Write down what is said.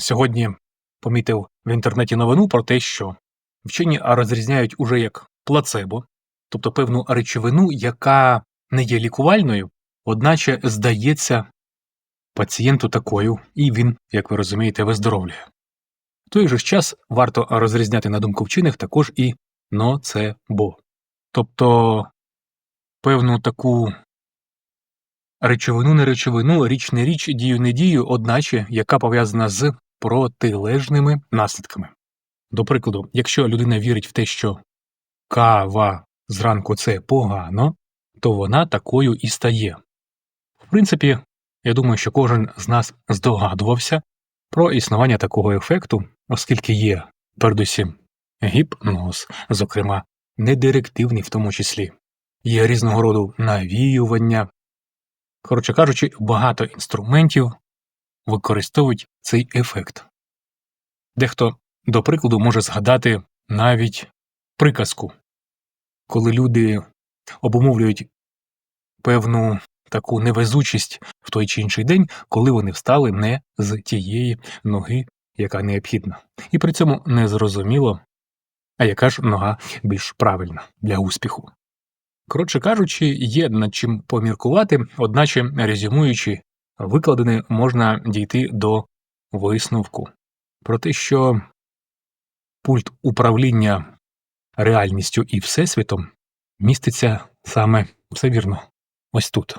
сьогодні помітив в інтернеті новину про те, що вчені розрізняють уже як плацебо, тобто певну речовину, яка не є лікувальною, одначе здається пацієнту такою, і він, як ви розумієте, виздоровлює. В той же час варто розрізняти на думку вчених також і ноцебо, тобто певну таку речовину не речовину, річ не річ, дію не дію, одначе яка пов'язана з протилежними наслідками. До прикладу, якщо людина вірить в те, що кава зранку це погано, то вона такою і стає. В принципі, я думаю, що кожен з нас здогадувався про існування такого ефекту, оскільки є, передусім, гіпноз, зокрема, недирективний в тому числі, є різного роду навіювання. Коротше кажучи, багато інструментів використовують цей ефект. Дехто, до прикладу, може згадати навіть приказку, коли люди обумовлюють певну таку невезучість в той чи інший день, коли вони встали не з тієї ноги, яка необхідна. І при цьому не зрозуміло, а яка ж нога більш правильна для успіху. Коротше кажучи, є над чим поміркувати, одначе, резюмуючи викладене, можна дійти до висновку про те, що пульт управління реальністю і всесвітом міститься саме все вірно ось тут.